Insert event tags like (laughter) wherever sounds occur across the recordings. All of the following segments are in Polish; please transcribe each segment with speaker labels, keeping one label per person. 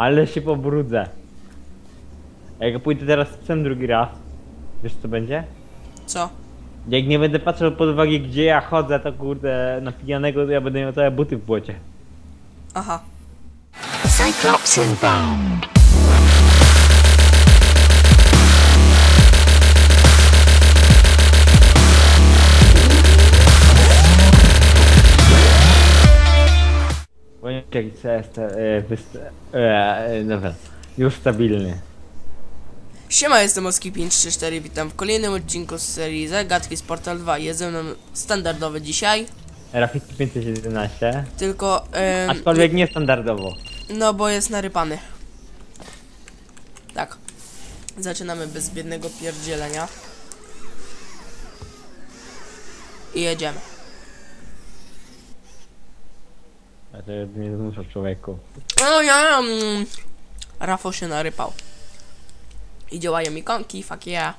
Speaker 1: Ale się pobrudzę. A Jak pójdę teraz z psem drugi raz, wiesz co będzie?
Speaker 2: Co?
Speaker 1: Jak nie będę patrzył pod uwagę gdzie ja chodzę, to kurde na pijanego to ja będę miał całe buty w błocie.
Speaker 2: Aha.
Speaker 3: Cyclops inbound.
Speaker 1: Jak CS e, wyst... E, e, dobra. Już stabilny.
Speaker 2: Siema, jestem Oski534, witam w kolejnym odcinku z serii Zagadki z Portal 2. Jest ze mną standardowy dzisiaj,
Speaker 1: Rafiki 511.
Speaker 2: tylko... em,
Speaker 1: Aczkolwiek niestandardowo.
Speaker 2: No, bo jest narypany. Tak. Zaczynamy bez biednego pierdzielenia. I jedziemy.
Speaker 1: A to nie zmusza człowieku.
Speaker 2: No ja... Mm, Rafał się narypał. I działają ikonki, fuck yeah.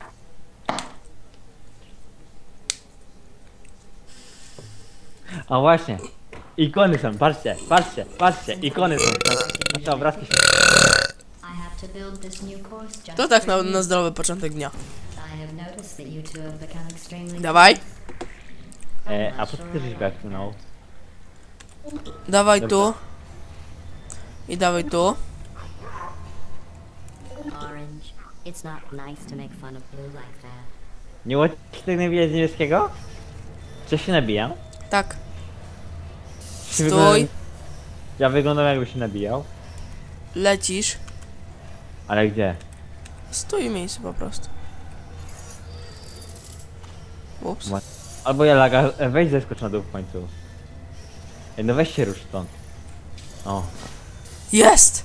Speaker 1: A właśnie. Ikony są, patrzcie, patrzcie, patrzcie, ikony są. Te obrazki się...
Speaker 4: To
Speaker 2: tak na, na zdrowy początek dnia. Dawaj,
Speaker 1: E, a po co ty żeś no?
Speaker 2: Dawaj tu. I dawaj tu.
Speaker 1: Nie łoci tak nabijać z niebieskiego? Czy się nabijam?
Speaker 2: Tak.
Speaker 1: Czy
Speaker 2: Stój.
Speaker 1: wyglądam- Ja wyglądam jakby się nabijał.
Speaker 2: Lecisz.
Speaker 1: Ale gdzie?
Speaker 2: Stój w miejscu po prostu. Ups.
Speaker 1: Albo ja laga... Weź zeskocz na dół w końcu. Ej, no weź się rusz stąd. O.
Speaker 2: Jest!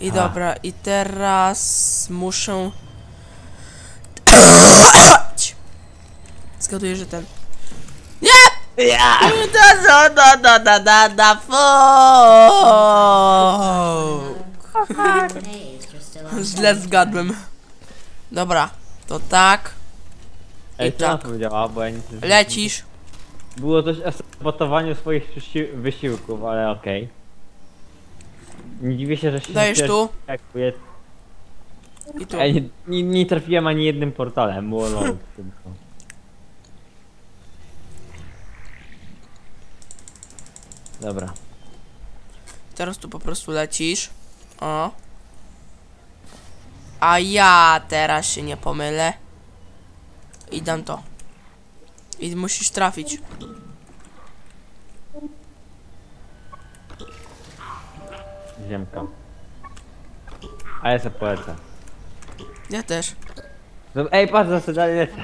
Speaker 2: I
Speaker 1: A.
Speaker 2: dobra, i teraz muszę... Zgaduję, że ten... Nie!
Speaker 1: Ja!
Speaker 2: Da, da, da, da, da, da. Źle zgadłem. Dobra, to tak.
Speaker 1: Ej,
Speaker 2: I
Speaker 1: co ona
Speaker 2: tak.
Speaker 1: powiedziała, bo ja nic nie
Speaker 2: Lecisz.
Speaker 1: Było coś o sabotowaniu swoich wysi- wysiłków, ale okej. Nie dziwię się, że się
Speaker 2: Dajesz tu.
Speaker 1: Jak jest...
Speaker 2: I tu.
Speaker 1: Ej, nie, nie, nie trafiłem ani jednym portalem, było lol tylko. Dobra.
Speaker 2: Teraz tu po prostu lecisz. O. A ja teraz się nie pomylę. I dam to. I musisz trafić.
Speaker 1: Ziemka. A ja se polecę.
Speaker 2: Ja też.
Speaker 1: No, ej, patrz, za dalej lecę.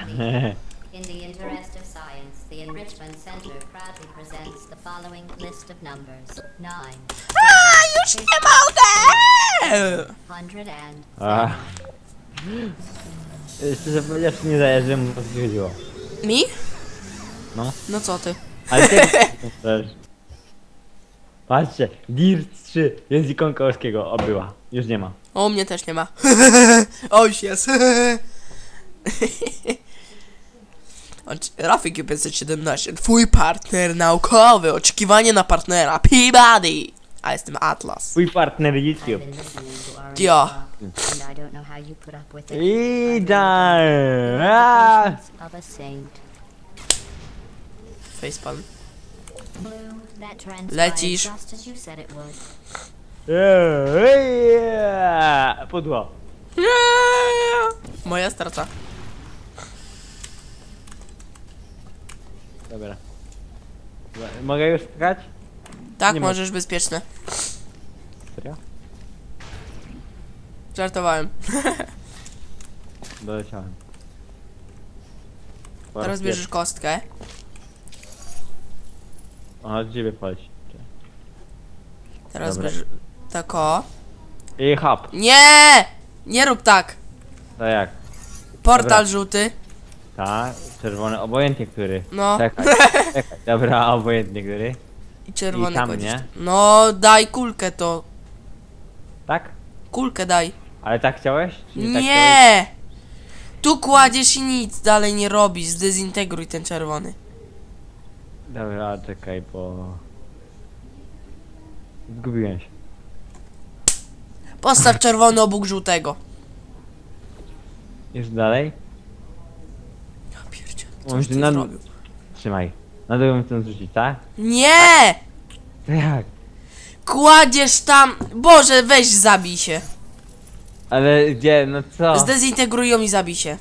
Speaker 4: In the interest of science, the Enrichment Center proudly presents the following list of numbers. Nine,
Speaker 2: A, już nie mogę!
Speaker 4: hundred and
Speaker 1: A. Szczerze powiedziawszy, nie zależy mu o co ci chodziło.
Speaker 2: Mi?
Speaker 1: No.
Speaker 2: No co ty?
Speaker 1: Ale ty też. (laughs) Patrzcie, Dirt 3, jest ikonka Olskiego, obyła. Już nie ma.
Speaker 2: O, mnie też nie ma. (laughs) o, już jest. (laughs) Rafik 517, twój partner naukowy, oczekiwanie na partnera, Peabody. A jestem Atlas.
Speaker 1: Twój partner YouTube.
Speaker 4: and I don't transpired
Speaker 2: Lecisz.
Speaker 1: Yeah. Pudło.
Speaker 2: Moja strata.
Speaker 1: Dobra. Mogę już skakać?
Speaker 2: Tak,
Speaker 1: Nie
Speaker 2: możesz bezpieczne.
Speaker 1: Serio?
Speaker 2: Żartowałem.
Speaker 1: Doleciałem.
Speaker 2: Teraz bierzesz kostkę.
Speaker 1: Aha, ciebie poleci.
Speaker 2: Teraz
Speaker 1: Dobra.
Speaker 2: bierzesz... Tak o.
Speaker 1: I hop.
Speaker 2: Nie! Nie rób tak!
Speaker 1: To jak?
Speaker 2: Portal
Speaker 1: Dobra.
Speaker 2: żółty.
Speaker 1: Tak, czerwony, obojętnie który.
Speaker 2: No.
Speaker 1: Czekaj, (laughs) czekaj. Dobra, obojętnie który.
Speaker 2: I czerwony
Speaker 1: I tam,
Speaker 2: kładziesz.
Speaker 1: nie?
Speaker 2: No, daj kulkę to.
Speaker 1: Tak?
Speaker 2: Kulkę daj.
Speaker 1: Ale tak chciałeś? Czy nie? Tak chciałeś?
Speaker 2: Nie! Tu kładziesz i nic dalej nie robisz. Zdezintegruj ten czerwony.
Speaker 1: Dobra, czekaj, bo... Zgubiłem się.
Speaker 2: Postaw czerwony obok żółtego.
Speaker 1: Już dalej?
Speaker 2: Ja pierdzie. Coś ty
Speaker 1: na-
Speaker 2: zrobił.
Speaker 1: Trzymaj. Na drugą chcę zrzucić, tak?
Speaker 2: Nie!
Speaker 1: Jak?
Speaker 2: Kładziesz tam... Boże, weź zabij się.
Speaker 1: Ale gdzie, no co?
Speaker 2: Zdezintegruj ją i zabij się.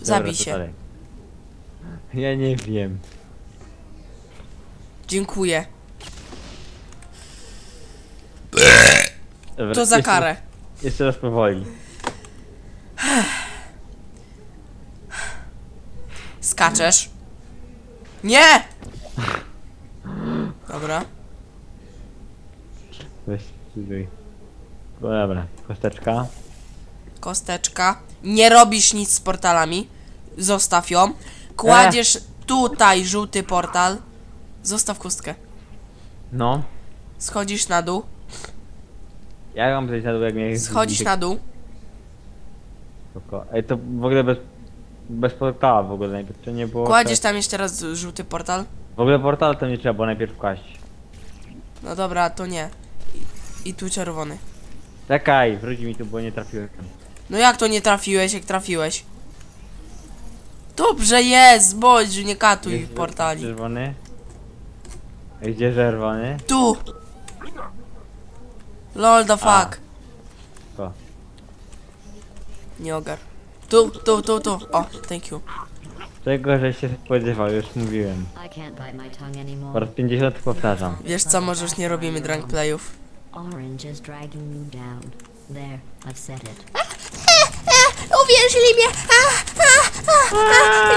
Speaker 1: Dobra,
Speaker 2: Zabij
Speaker 1: to
Speaker 2: się.
Speaker 1: dalej. Ja nie wiem.
Speaker 2: Dziękuję.
Speaker 1: Dobra,
Speaker 2: To za
Speaker 1: jeszcze-
Speaker 2: karę.
Speaker 1: Jeszcze raz powoli.
Speaker 2: Skaczesz. Nie! Dobra.
Speaker 1: Weź, spróbuj. No dobra, kosteczka.
Speaker 2: Kosteczka. Nie robisz nic z portalami. Zostaw ją. Kładziesz tutaj żółty portal. Zostaw kostkę.
Speaker 1: No.
Speaker 2: Schodzisz na dół.
Speaker 1: Jak mam zejść na dół, jak mnie...
Speaker 2: Schodzisz na dół.
Speaker 1: Spoko. Ej, to w ogóle bez... Bez portala w ogóle najpierw, to nie było...
Speaker 2: Kładziesz tam jeszcze raz żółty portal.
Speaker 1: W ogóle portal to nie trzeba było najpierw kłaść.
Speaker 2: No dobra, to nie. I, i tu czerwony.
Speaker 1: Czekaj, wróć mi tu, bo nie trafiłem.
Speaker 2: No jak to nie trafiłeś, jak trafiłeś? Dobrze jest, bądź, nie katuj
Speaker 1: Jest
Speaker 2: portali.
Speaker 1: Czerwony. Gdzie czerwony?
Speaker 2: Tu! Lol the fuck.
Speaker 1: To.
Speaker 2: Nie ogar. Tu, tu, tu, tu. O, thank you.
Speaker 1: Czego, że się spodziewał, już mówiłem.
Speaker 4: I can't bite my tongue
Speaker 1: Po
Speaker 4: anymore.
Speaker 1: raz 50 powtarzam.
Speaker 2: Wiesz co, może już nie robimy drunk playów.
Speaker 4: Orange is dragging you down. There, I've said it. (laughs)
Speaker 2: Uwierzyli mnie!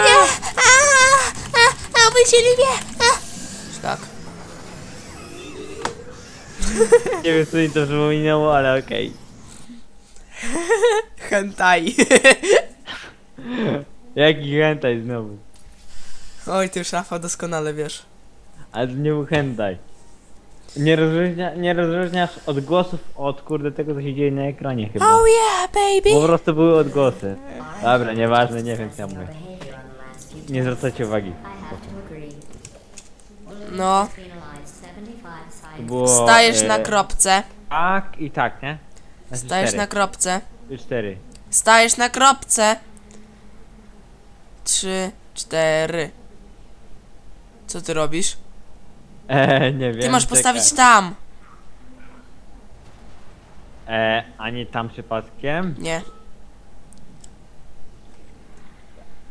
Speaker 2: Nie! Uwierzyli mnie! Tak.
Speaker 1: Nie wiem co mi to przypominało, ale okej. (laughs)
Speaker 2: Hentai. (laughs)
Speaker 1: Jaki hentai znowu?
Speaker 2: Oj, ty już Rafa doskonale wiesz.
Speaker 1: Ale to nie był hentai. Nie, rozróżnia, nie rozróżniasz odgłosów od kurde tego co się dzieje na ekranie chyba.
Speaker 2: Oh yeah, baby!
Speaker 1: Po prostu były odgłosy. Dobra, nieważne, nie wiem co ja mówię. Nie zwracajcie uwagi.
Speaker 2: No,
Speaker 4: Penalized 75
Speaker 1: To
Speaker 4: science.
Speaker 1: było...
Speaker 2: stajesz
Speaker 1: e,
Speaker 2: na kropce.
Speaker 1: Tak i tak, nie? Znaczy
Speaker 2: Stajesz
Speaker 1: cztery.
Speaker 2: na kropce.
Speaker 1: Cztery.
Speaker 2: Stajesz na kropce. Trzy, cztery. Co ty robisz?
Speaker 1: Eee, (laughs) nie wiem.
Speaker 2: Ty masz
Speaker 1: czekaj.
Speaker 2: postawić tam.
Speaker 1: Eee, a nie tam przypadkiem?
Speaker 2: Nie.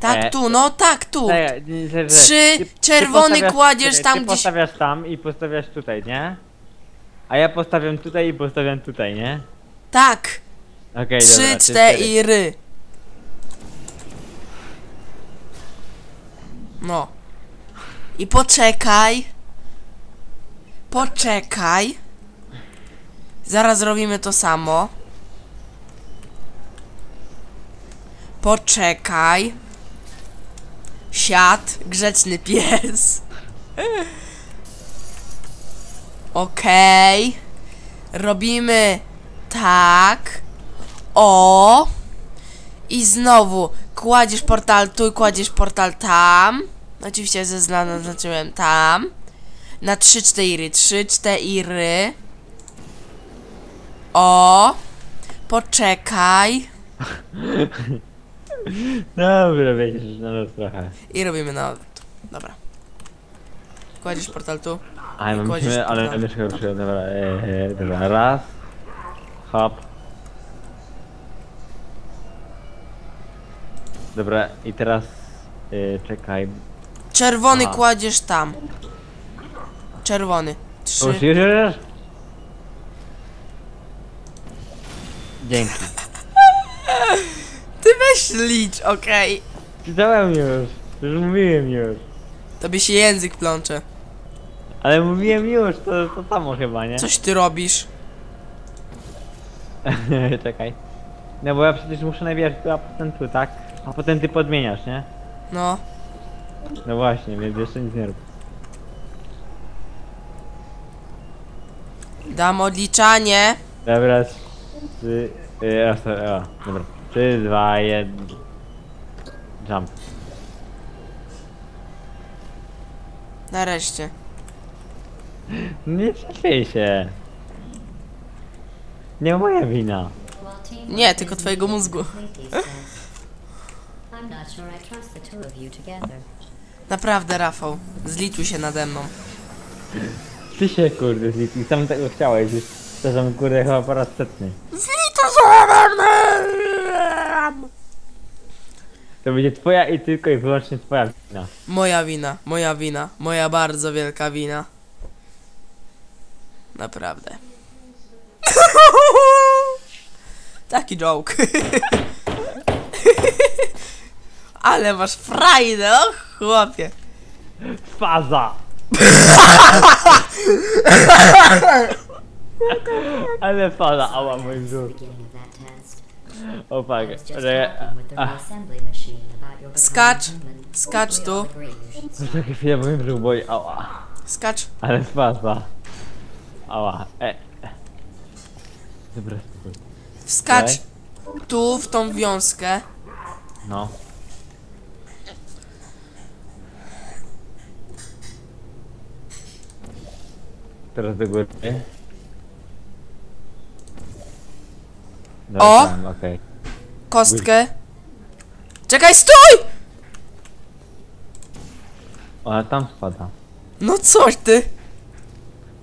Speaker 2: Tak
Speaker 1: E,
Speaker 2: tu, no tak tu.
Speaker 1: Czekaj, nie, że- że-
Speaker 2: Trzy,
Speaker 1: ty- ty
Speaker 2: czerwony
Speaker 1: postawiasz-
Speaker 2: kładziesz
Speaker 1: czekaj,
Speaker 2: tam
Speaker 1: ty
Speaker 2: gdzieś.
Speaker 1: postawiasz tam i postawiasz tutaj, nie? A ja postawiam tutaj i postawiam tutaj, nie?
Speaker 2: Tak.
Speaker 1: Okej,
Speaker 2: Trzy,
Speaker 1: dobra. to
Speaker 2: cztery. No. I poczekaj. Poczekaj. Zaraz zrobimy to samo. Poczekaj. Siad, grzeczny pies. Okej. Robimy tak. O. I znowu kładziesz portal tu kładziesz portal tam. Oczywiście ze zaznaczyłem tam. Na 3 4 3 4 O. Poczekaj. (laughs)
Speaker 1: Dobra, wiesz, na nas trochę.
Speaker 2: I robimy na odwrót. Dobra. Kładziesz portal tu.
Speaker 1: A,
Speaker 2: I
Speaker 1: mam
Speaker 2: kładziesz
Speaker 1: myślę, ale
Speaker 2: portal.
Speaker 1: myszkę ruszyłem, dobra, eee, dobra, raz. Hop. Dobra, i teraz, yy, czekaj.
Speaker 2: Czerwony
Speaker 1: Aha.
Speaker 2: kładziesz tam. Czerwony. Trzy.
Speaker 1: już, już, już. Dzięki.
Speaker 2: Ty weź licz, okej.
Speaker 1: Czytałem już, już mówiłem już.
Speaker 2: Tobie się język plącze.
Speaker 1: Ale mówiłem już, to, to samo chyba, nie?
Speaker 2: Coś ty robisz? (laughs)
Speaker 1: Czekaj. No bo ja przecież muszę najpierw tu, a potem tu, tak? A potem ty podmieniasz, nie?
Speaker 2: No.
Speaker 1: No właśnie, więc jeszcze nic nie rób.
Speaker 2: Dam odliczanie.
Speaker 1: Dobra, trzy... Yy, o, sorry, o, dobra. Trzy, dwa, jeden... Jump.
Speaker 2: Nareszcie.
Speaker 1: Nie czepiej się. Nie moja wina.
Speaker 2: Nie, tylko twojego mózgu.
Speaker 4: complete these tests. (laughs) I'm not sure I trust the two of you together.
Speaker 2: Naprawdę, Rafał. Zlituj się nade mną.
Speaker 1: Ty się kurde zlituj, sam tego chciałeś. To są kurde chyba po raz setny. To będzie twoja i tylko i wyłącznie twoja wina.
Speaker 2: Moja wina, moja wina, moja bardzo wielka wina. Naprawdę. (laughs) Taki joke. (laughs) Ale masz frajdę, o chłopie.
Speaker 1: Faza! Ale faza, ała
Speaker 4: that test.
Speaker 1: O fuck.
Speaker 2: Skacz. Skacz tu.
Speaker 1: takie chwilę mój brzuch boli, ała.
Speaker 2: Skacz.
Speaker 1: Ale faza. Ała. E. Dobra, spokój.
Speaker 2: Wskacz tu w tą wiązkę.
Speaker 1: No. Teraz do góry. Dobra,
Speaker 2: O!
Speaker 1: tam, Okej.
Speaker 2: Kostkę. Czekaj, stój!
Speaker 1: Ona tam spada.
Speaker 2: No coś ty.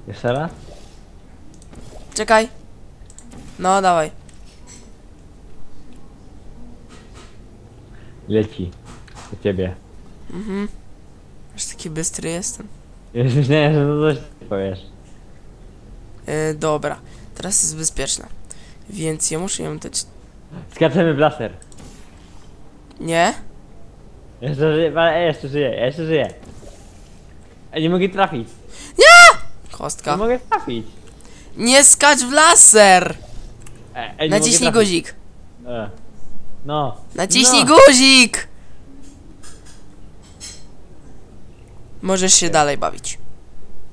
Speaker 1: Jeszcze raz?
Speaker 2: Czekaj. No, dawaj.
Speaker 1: Leci. Do ciebie.
Speaker 2: Aż taki bystry jestem.
Speaker 1: Już myślałem, że to coś powiesz.
Speaker 2: Yy, dobra, teraz jest bezpieczna. Więc ja muszę ją dać.
Speaker 1: Skaczemy w laser.
Speaker 2: Nie?
Speaker 1: Jeszcze żyje, ale jeszcze żyje, jeszcze żyje. Ej, nie mogę trafić. Nie
Speaker 2: Kostka.
Speaker 1: mogę trafić.
Speaker 2: Nie skacz w laser!
Speaker 1: Ej, nie
Speaker 2: Naciśnij
Speaker 1: mogę trafić.
Speaker 2: guzik.
Speaker 1: E. No.
Speaker 2: Naciśnij
Speaker 1: no.
Speaker 2: guzik! Możesz się dalej bawić.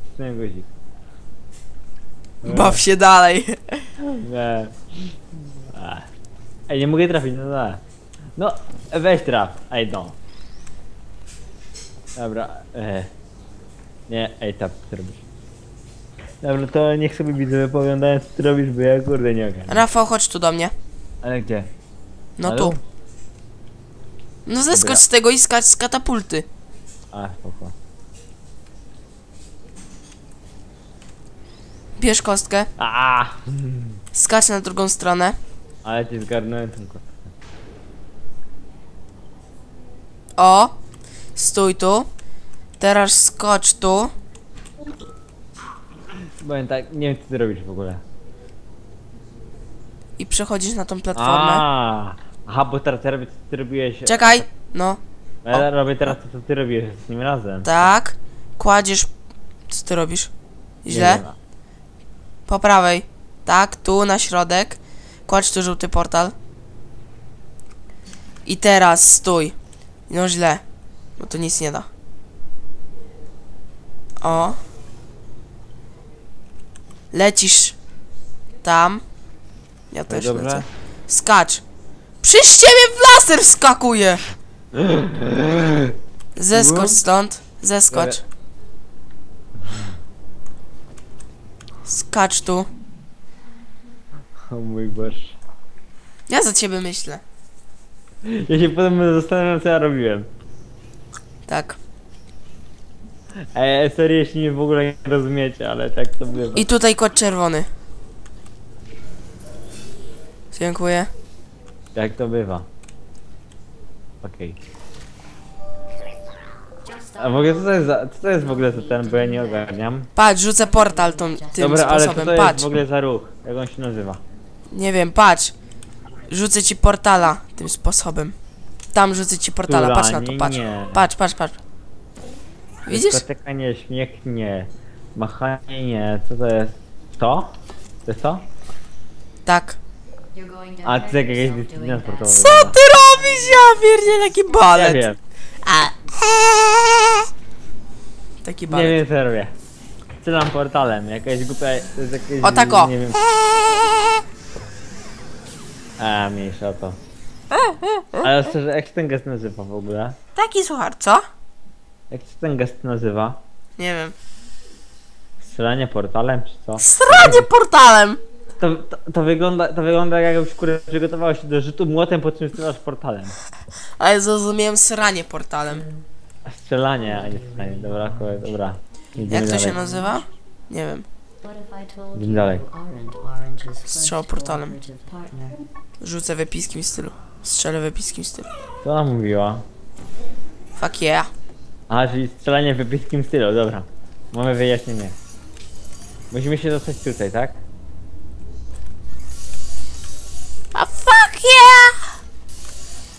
Speaker 1: Nacisnąłem guzik.
Speaker 2: Baw się dalej.
Speaker 1: Nie. Ej, nie mogę trafić, no da. No, weź traf. Ej, no. Dobra, e. Nie, ej, tap, co robisz? Dobra, to niech sobie widzę wypowiadają co ty robisz, bo ja kurde nie ogarnę.
Speaker 2: Rafał, chodź tu do mnie.
Speaker 1: Ale gdzie?
Speaker 2: No
Speaker 1: Ale?
Speaker 2: tu. No zeskocz
Speaker 1: Dobra.
Speaker 2: z tego i skacz z katapulty.
Speaker 1: A, spoko.
Speaker 2: Bierz kostkę,
Speaker 1: A,
Speaker 2: skacz na drugą stronę.
Speaker 1: ale ci zgarnąłem tą kostkę.
Speaker 2: O! Stój tu. Teraz skocz tu.
Speaker 1: Powiem tak, nie wiem co ty robisz w ogóle.
Speaker 2: I przechodzisz na tą platformę.
Speaker 1: A, Aha, bo teraz ja robię co ty robiłeś.
Speaker 2: Czekaj. No,
Speaker 1: Ja robię teraz to co ty robiłeś z nim razem.
Speaker 2: tak. Kładziesz. Co ty robisz? Źle. Po prawej. Tak, tu na środek. Kładź tu żółty portal. I teraz stój. No źle. Bo to nic nie da. O. Lecisz. Tam. Ja też
Speaker 1: dobrze?
Speaker 2: lecę. Skacz. Przyż ciebie w laser wskakuje! (laughs) Zeskocz stąd. Zeskocz. Skacz tu.
Speaker 1: O mój Boże.
Speaker 2: Ja za ciebie myślę.
Speaker 1: Ja się potem zastanawiam co ja robiłem.
Speaker 2: Tak.
Speaker 1: Ej, serio, jeśli w ogóle nie rozumiecie, ale tak to bywa.
Speaker 2: I tutaj kod czerwony. Dziękuję.
Speaker 1: Jak to bywa. Okej.
Speaker 4: Just
Speaker 1: A w ogóle co to jest za, co to jest w ogóle za ten, bo ja nie ogarniam.
Speaker 2: Patrz, rzucę portal tą, tym
Speaker 1: Dobra, ale co
Speaker 2: sposobem.
Speaker 1: to jest
Speaker 2: patrz.
Speaker 1: w ogóle za ruch? Jak on się nazywa?
Speaker 2: Nie wiem, patrz. Rzucę ci portala tym sposobem. Tam rzucę ci portala, patrz na to, patrz.
Speaker 1: nie.
Speaker 2: Patrz, patrz, patrz. Widzisz?
Speaker 1: Dyskoteka śmiech nie. Machanie nie. Co to jest? To? To jest to?
Speaker 2: Tak.
Speaker 1: A, to jest jakaś dyscyplina sportowa.
Speaker 2: Co ty robisz? Ja pierdzie taki
Speaker 1: Ja
Speaker 2: balet.
Speaker 1: wiem.
Speaker 2: A. Taki
Speaker 1: Nie
Speaker 2: balet.
Speaker 1: wiem co robię. Strzelam portalem, jakaś głupia.
Speaker 2: O tak o.
Speaker 1: Nie wiem. A, mniejsza o to. Ale szczerze, jak się ten gest nazywa w ogóle?
Speaker 2: Taki suchar, co?
Speaker 1: Jak się ten gest nazywa?
Speaker 2: Nie wiem.
Speaker 1: Strzelanie portalem czy co?
Speaker 2: Sranie portalem!
Speaker 1: To, to, to wygląda, to wygląda jakbyś kurde przygotował się do rzutu młotem, po czym strzelasz portalem.
Speaker 2: Ale zrozumiałem sranie portalem.
Speaker 1: A Strzelanie, a nie strzelanie. Dobra, kurde, dobra. Idziemy
Speaker 2: Jak to
Speaker 1: dalej.
Speaker 2: się nazywa? Nie wiem.
Speaker 4: What if I told
Speaker 1: Dzień
Speaker 4: you
Speaker 1: dalej.
Speaker 2: Strzał portalem. Rzucę w epickim stylu. Strzelę w epickim stylu.
Speaker 1: Co ona mówiła?
Speaker 2: Fuck yeah.
Speaker 1: A, czyli strzelanie w epickim stylu, dobra. Mamy wyjaśnienie. Musimy się dostać tutaj, tak?
Speaker 2: A fuck yeah!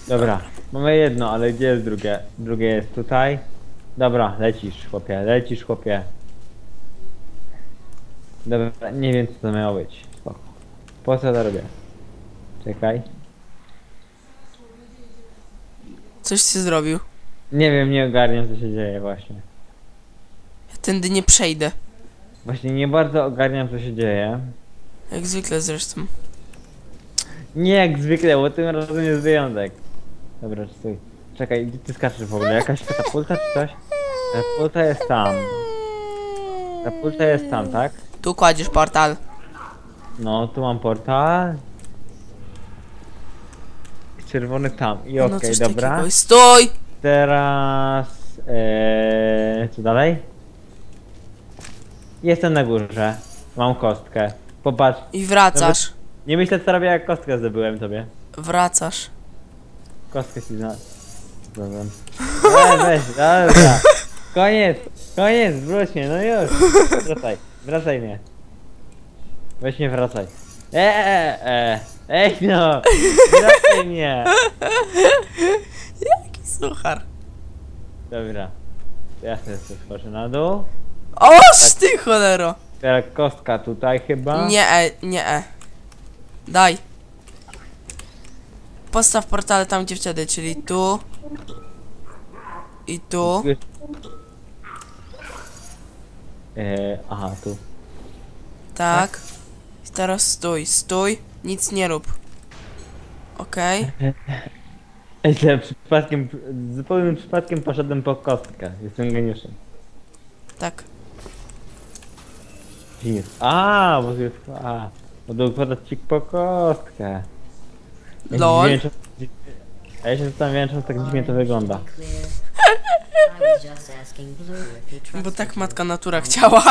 Speaker 1: Dobra. Mamy jedno, ale gdzie jest drugie? Drugie jest tutaj. Dobra, lecisz chłopie, lecisz chłopie. Dobra, nie wiem co to miało być. Spoko. Po co to robię? Czekaj.
Speaker 2: Coś ty zrobił.
Speaker 1: Nie wiem, nie ogarniam co się dzieje właśnie.
Speaker 2: Ja tędy nie przejdę.
Speaker 1: Właśnie nie bardzo ogarniam co się dzieje.
Speaker 2: Jak zwykle zresztą.
Speaker 1: Nie jak zwykle, bo tym razem jest wyjątek. Dobra, stój. Czekaj, gdzie ty skaczesz w ogóle? Jakaś katapulta czy coś? Katapulta jest tam. Katapulta jest tam, tak?
Speaker 2: Tu kładziesz portal.
Speaker 1: No, tu mam portal. Czerwony tam. I okej,
Speaker 2: no coś
Speaker 1: dobra.
Speaker 2: takiego. Stój!
Speaker 1: Teraz... Ee, co dalej? Jestem na górze. Mam kostkę. Popatrz.
Speaker 2: I wracasz.
Speaker 1: Nie myślę co robię jak kostkę zdobyłem tobie.
Speaker 2: Wracasz.
Speaker 1: Kostkę ci zna... Zdobyłem. E, weź, dobra. Koniec, koniec, wróć mnie, no już. Wracaj, wracaj mnie. Weź mnie, wracaj. Eee, e, ej no, wracaj mnie.
Speaker 2: Jaki suchar.
Speaker 1: Dobra. Ja sobie schodzę na dół.
Speaker 2: O, ty cholero!
Speaker 1: Teraz kostka tutaj chyba.
Speaker 2: Nie e, nie e. Daj. Postaw portale tam gdzie wtedy, czyli tu. I tu.
Speaker 1: Eee, aha, tu.
Speaker 2: Tak. I teraz stój, stój. Nic nie rób. Okej.
Speaker 1: Ej, (laughs) źle, przypadkiem, zupełnym przypadkiem poszedłem po kostkę. Jestem geniuszem.
Speaker 2: Tak.
Speaker 1: Geniusz. A, bo to jest, a, bo dokładać ci po kostkę. Ja się
Speaker 2: Lol.
Speaker 1: A ja się zastanawiałem, czemu tak dziwnie to wygląda.
Speaker 2: Bo tak matka natura chciała.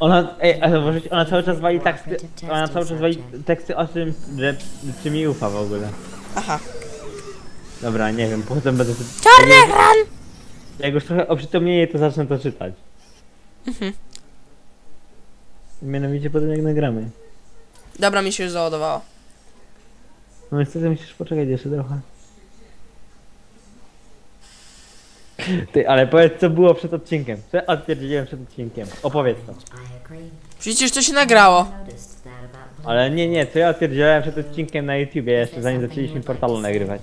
Speaker 1: Ona, ej, ale zauważyć, ona cały czas wali teksty, ona cały czas wali teksty o tym, że, czy mi ufa w ogóle.
Speaker 2: Aha.
Speaker 1: Dobra, nie wiem, potem będę...
Speaker 2: Czarny ekran!
Speaker 1: Jak już trochę oprzytomnieje, to zacznę to czytać.
Speaker 2: Mhm.
Speaker 1: Mianowicie potem jak nagramy.
Speaker 2: Dobra, mi się już załadowało.
Speaker 1: No niestety musisz poczekać jeszcze trochę. Ty, ale powiedz co było przed odcinkiem. Co odpierdziłem przed odcinkiem. Opowiedz to.
Speaker 2: Przecież to się nagrało.
Speaker 1: Ale nie, nie, co ja odpierdziałem przed odcinkiem na YouTubie jeszcze zanim zaczęliśmy portalu nagrywać.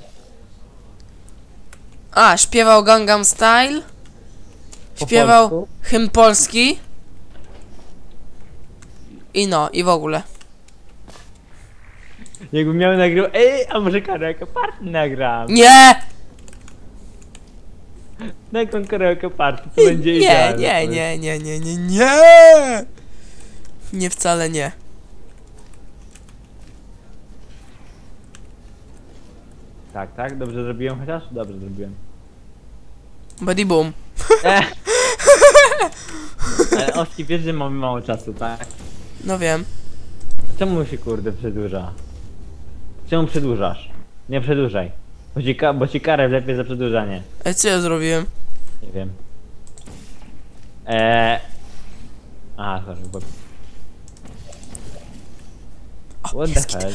Speaker 2: A, śpiewał Gangnam Style.
Speaker 1: Po
Speaker 2: Śpiewał
Speaker 1: polsku?
Speaker 2: hymn polski. I no, i w ogóle.
Speaker 1: Jakbym miał nagrywać, ej, a może karaoke party nagram?
Speaker 2: Nie!
Speaker 1: Nagram karaoke party, to będzie
Speaker 2: Nie,
Speaker 1: idealne.
Speaker 2: nie, nie, nie, nie, nie, nie! Nie, wcale nie.
Speaker 1: Tak, tak, dobrze zrobiłem chociaż? Dobrze zrobiłem.
Speaker 2: Body boom.
Speaker 1: Ech. (laughs) (laughs) Ale Oski, wiesz, że mamy mało czasu, tak?
Speaker 2: No wiem.
Speaker 1: Czemu się kurde przedłuża? Czemu przedłużasz? Nie przedłużaj. Bo ci, ka- bo ci karę wlepię za przedłużanie.
Speaker 2: Ej, co ja zrobiłem?
Speaker 1: Nie wiem. Eee... A, sorry, bo... What the hell?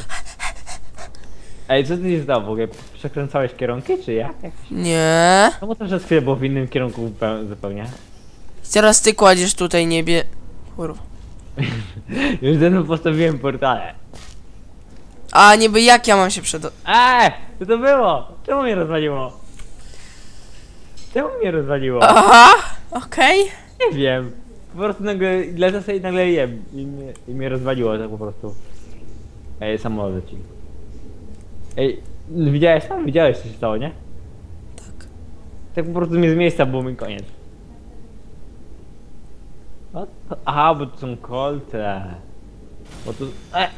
Speaker 1: Ej, co ty stało w ogóle? Przekręcałeś kierunki, czy jak? jak?
Speaker 2: Nie.
Speaker 1: No bo to przez chwilę było w innym kierunku zupeł- zupełnie.
Speaker 2: Teraz ty kładziesz tutaj niebie... Kurwa. (laughs)
Speaker 1: Już dawno postawiłem portale.
Speaker 2: A, niby jak ja mam się przed...
Speaker 1: Eee! Co to było? Czemu mnie rozwaliło? Czemu mnie rozwaliło?
Speaker 2: Aha! Okej.
Speaker 1: Nie wiem. Po prostu nagle lecę sobie i nagle jem. I mnie, I mnie rozwaliło tak po prostu. Ej, samolot leci. Ej, widziałeś tam? Widziałeś co się stało, nie?
Speaker 2: Tak.
Speaker 1: Tak po prostu mnie z miejsca było mi koniec. To, aha, bo to są kolte. Bo tu... E,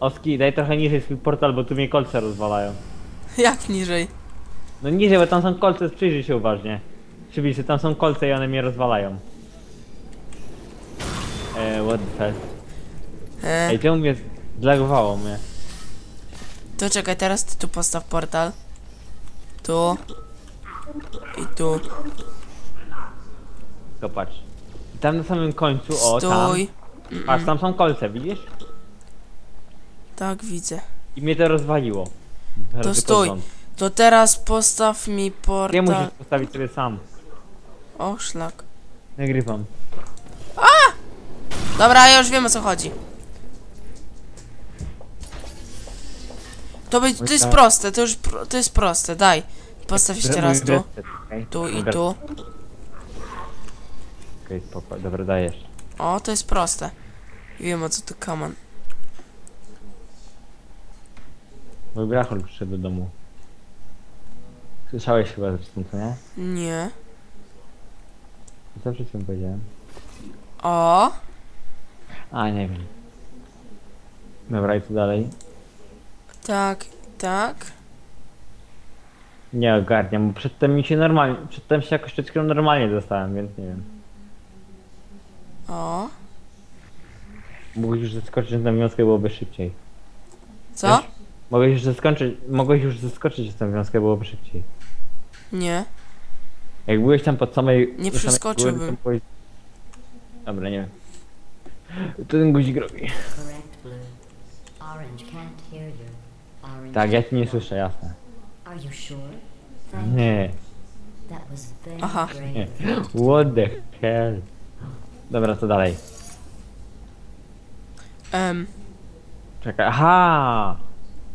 Speaker 1: Oski, daj trochę niżej swój portal, bo tu mnie kolce rozwalają. (laughs)
Speaker 2: Jak niżej?
Speaker 1: No niżej, bo tam są kolce, przyjrzyj się uważnie. Przybliż się, tam są kolce i one mnie rozwalają. Eee, what the fuck?
Speaker 2: E,
Speaker 1: Ej, czemu mnie zlagowało mnie?
Speaker 2: to czekaj, teraz ty tu postaw portal. Tu. I tu.
Speaker 1: Patrz. I tam na samym końcu, o tam.
Speaker 2: Stój.
Speaker 1: Patrz, tam są kolce, widzisz?
Speaker 2: Tak, widzę.
Speaker 1: I mnie to rozwaliło. Bardzo
Speaker 2: stój.
Speaker 1: porządku.
Speaker 2: To teraz postaw mi
Speaker 1: Nie
Speaker 2: portal.
Speaker 1: musisz postawić sobie sam.
Speaker 2: O, szlak.
Speaker 1: Nagrywam.
Speaker 2: Dobra, ja już wiem o co chodzi. To, być, to jest proste, to już pro, to jest proste, daj. Postaw jeszcze raz tu, tu i tu.
Speaker 1: Okej, dobra, dajesz.
Speaker 2: O, to jest proste. Wiem o co tu kaman.
Speaker 1: Mój brachol przyszedł do domu. Słyszałeś chyba zresztą, co nie?
Speaker 2: Nie.
Speaker 1: Co przed chwilą powiedziałem?
Speaker 2: O,
Speaker 1: A, nie wiem. Dobra, i co dalej?
Speaker 2: tak, tak.
Speaker 1: Nie ogarniam, bo przedtem mi się normalnie, przedtem się jakoś przed chwilą normalnie dostałem, więc nie wiem.
Speaker 2: O.
Speaker 1: Mógłbyś już zeskoczyć na wiązkę, byłoby szybciej.
Speaker 2: Co?
Speaker 1: Wiesz? Mogłeś już zeskoczyć, mogłeś już zeskoczyć na tę wiązkę, byłoby szybciej.
Speaker 2: Nie.
Speaker 1: Jak byłeś tam pod samej...
Speaker 2: Nie
Speaker 1: samej
Speaker 2: przeskoczyłbym.
Speaker 1: to byłeś- Dobra, nie wiem. To ten guzik robi. Tak, ja ci nie słyszę, jasne. Nie,
Speaker 2: Aha.
Speaker 1: nie. What the hell? Dobra, co dalej?
Speaker 2: Em,
Speaker 1: Czekaj, aha!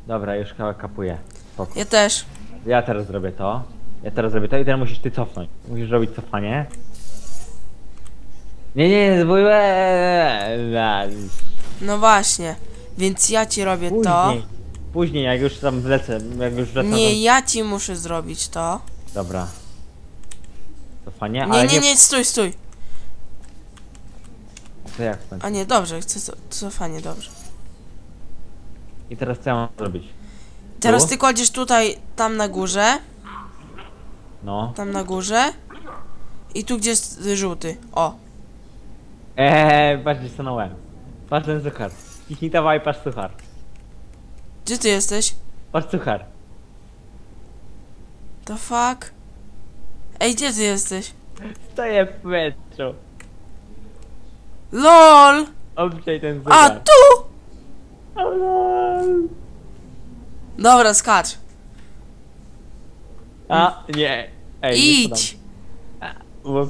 Speaker 1: Dobra, już kapuję. Spoko.
Speaker 2: ja też.
Speaker 1: Ja teraz zrobię to. Ja teraz zrobię to i teraz musisz ty cofnąć. Musisz robić cofanie. Nie, nie, nie, bo...
Speaker 2: No właśnie. Więc ja ci robię to.
Speaker 1: Później. Później, jak już tam wlecę, jak już wlecę...
Speaker 2: Nie, ja ci muszę zrobić to.
Speaker 1: Dobra. Cofanie,
Speaker 2: Nie,
Speaker 1: ale
Speaker 2: nie, nie, stój, stój.
Speaker 1: To jak?
Speaker 2: A nie, dobrze, chcę co- cofanie, dobrze.
Speaker 1: I teraz co ja mam zrobić?
Speaker 2: Teraz
Speaker 1: Tu?
Speaker 2: ty kładziesz tutaj, tam na górze,
Speaker 1: No.
Speaker 2: tam na górze. I tu gdzie jest żółty. O.
Speaker 1: Eee, patrz gdzie stanąłem. Patrz ten suchar. Kichnij tawa i patrz suchar.
Speaker 2: Gdzie ty jesteś?
Speaker 1: Patrz suchar.
Speaker 2: The fuck? Ej, gdzie ty jesteś?
Speaker 1: Stoję w powietrzu.
Speaker 2: LOL!
Speaker 1: Obczaj ten
Speaker 2: A,
Speaker 1: suchar.
Speaker 2: tu!
Speaker 1: A, lol.
Speaker 2: Dobra, skacz.
Speaker 1: A, nie. Ej, nie
Speaker 2: Idź!
Speaker 1: spadam. Bo-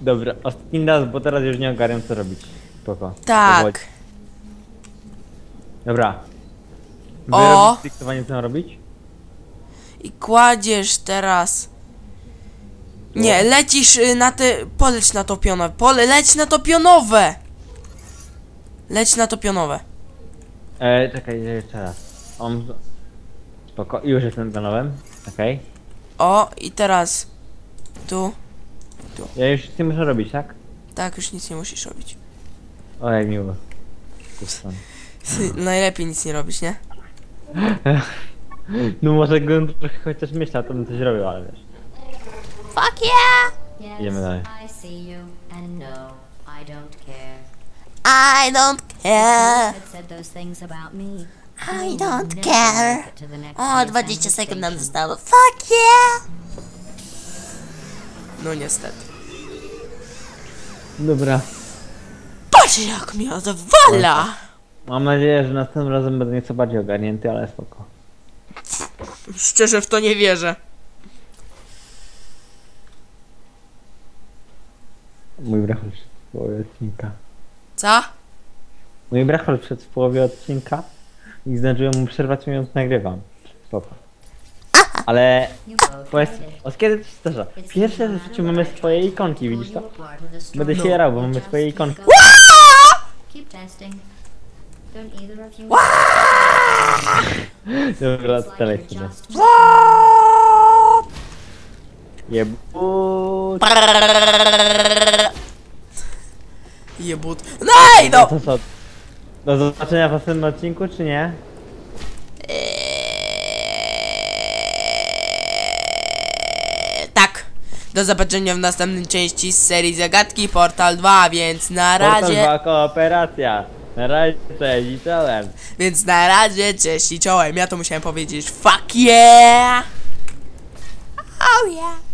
Speaker 1: Dobra, ostatni raz, bo teraz już nie ogarniam co robić. Spoko. Powoli.
Speaker 2: Tak.
Speaker 1: Dobra. Wy
Speaker 2: O!
Speaker 1: robicie dyktowanie co mam robić?
Speaker 2: I kładziesz teraz. Nie, lecisz y, na te. Poleć na to pionowe. Pole, leć na to pionowe! Leć na to pionowe.
Speaker 1: E, czekaj, jeszcze raz. On... Spoko, już jestem za nowym. Okej.
Speaker 2: O, i teraz. Tu.
Speaker 1: Ja już nic nie muszę robić, tak?
Speaker 2: Tak, już nic nie musisz robić.
Speaker 1: O, jak miło. Kurwa. (laughs)
Speaker 2: Najlepiej nic nie robić, nie? (laughs)
Speaker 1: No może gdybym trochę chociaż myślał, to bym coś robił, ale wiesz.
Speaker 2: Fuck yeah!
Speaker 4: Yes,
Speaker 1: Idziemy dalej.
Speaker 4: I see you, and no, I don't care.
Speaker 2: I don't care.
Speaker 4: Had said those things about me.
Speaker 2: I don't care. O,
Speaker 4: year's
Speaker 2: 20 sekund nam zostało. Fuck yeah! No niestety.
Speaker 1: Dobra.
Speaker 2: Patrz jak mnie odwala!
Speaker 1: Mam nadzieję, że następnym razem będę nieco bardziej ogarnięty, ale spoko.
Speaker 2: Szczerze w to nie wierzę.
Speaker 1: Mój brachol wszedł w
Speaker 2: Co?
Speaker 1: Mój brachol wszedł w połowie odcinka i zdążyłem mu przerwać, mówiąc nagrywam. Spoko. Ale powiedz, od kiedy to się zdarza? Pierwsze w życiu mamy swoje ikonki, widzisz to? Będę się jarał, bo mamy swoje ikonki. Dobra, dalej sobie.
Speaker 4: just
Speaker 2: Jebut. Nej
Speaker 1: No
Speaker 2: no!
Speaker 1: to co? Do zobaczenia w następnym odcinku, czy nie?
Speaker 2: Tak. Do zobaczenia w następnej części z serii Zagadki Portal 2, więc na
Speaker 1: Portal
Speaker 2: razie.
Speaker 1: była kooperacja. Na razie, cześć i czołem.
Speaker 2: Więc na razie, cześć i czołem. Ja to musiałem powiedzieć. Fuck yeah! Oh yeah!